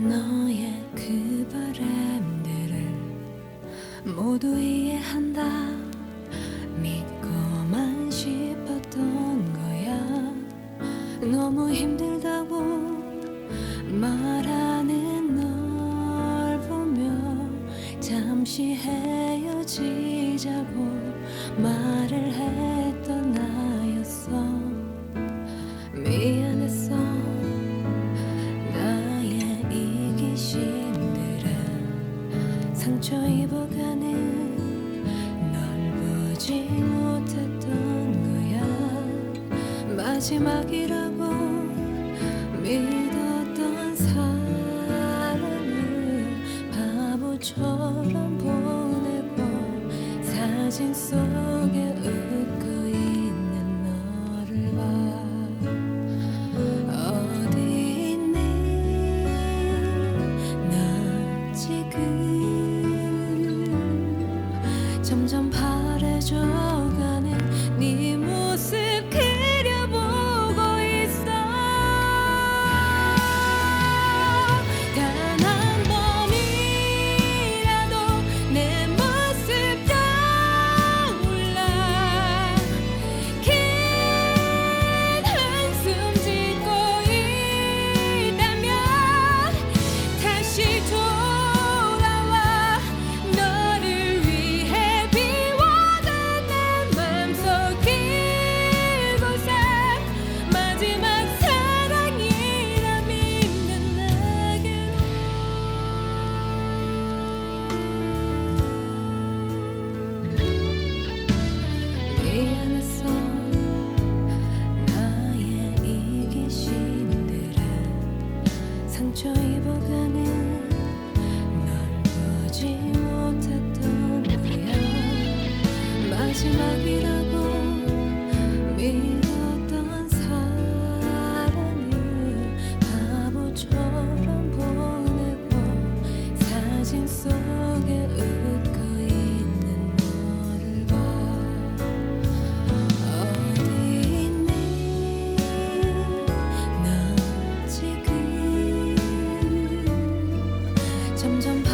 너의 그 바람들을 모두 이해한다. 믿고만 싶었던 거야. 너무 힘들다고 말하는 널 보며 잠시 헤어지자고 말 상처 입어가는 널 보지 못했던 거야. 마지막이라고 믿었던 사랑을 바보처럼 보내고 사진 속에 마지막이라 점점